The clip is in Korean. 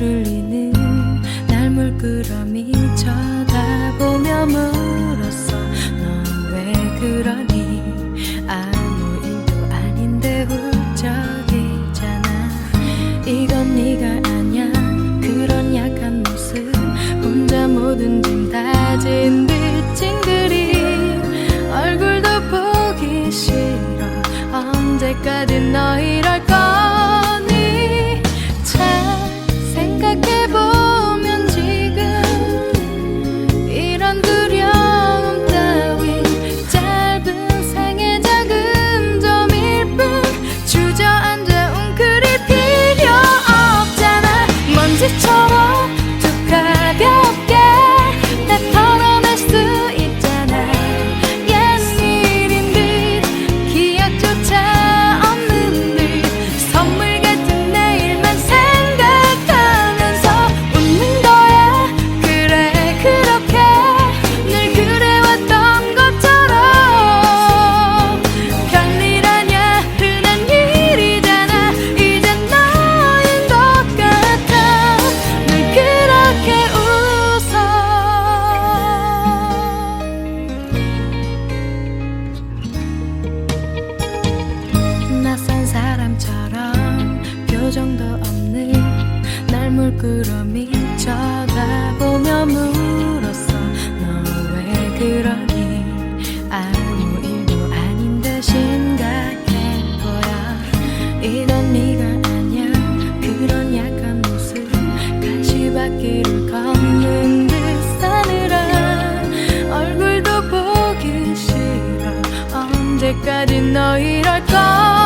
흘리는 날 물끄러미 쳐다보며 물었어. 넌 왜 그러니? 아무 일도 아닌데 훌쩍이잖아. 이건 네가 아냐? 그런 약한 모습. 혼자 모든 짐 다진 듯 찡그린 얼굴도 보기 싫어. 언제까지 너이 날 물끄러미 쳐다보며 물었어. 너 왜 그러니? 아무 일도 아닌데 심각해 보여 이건 네가 아냐 그런 약한 모습 가시밭길을 걷는 듯 싸늘한 얼굴도 보기 싫어. 언제까지 너 이럴 거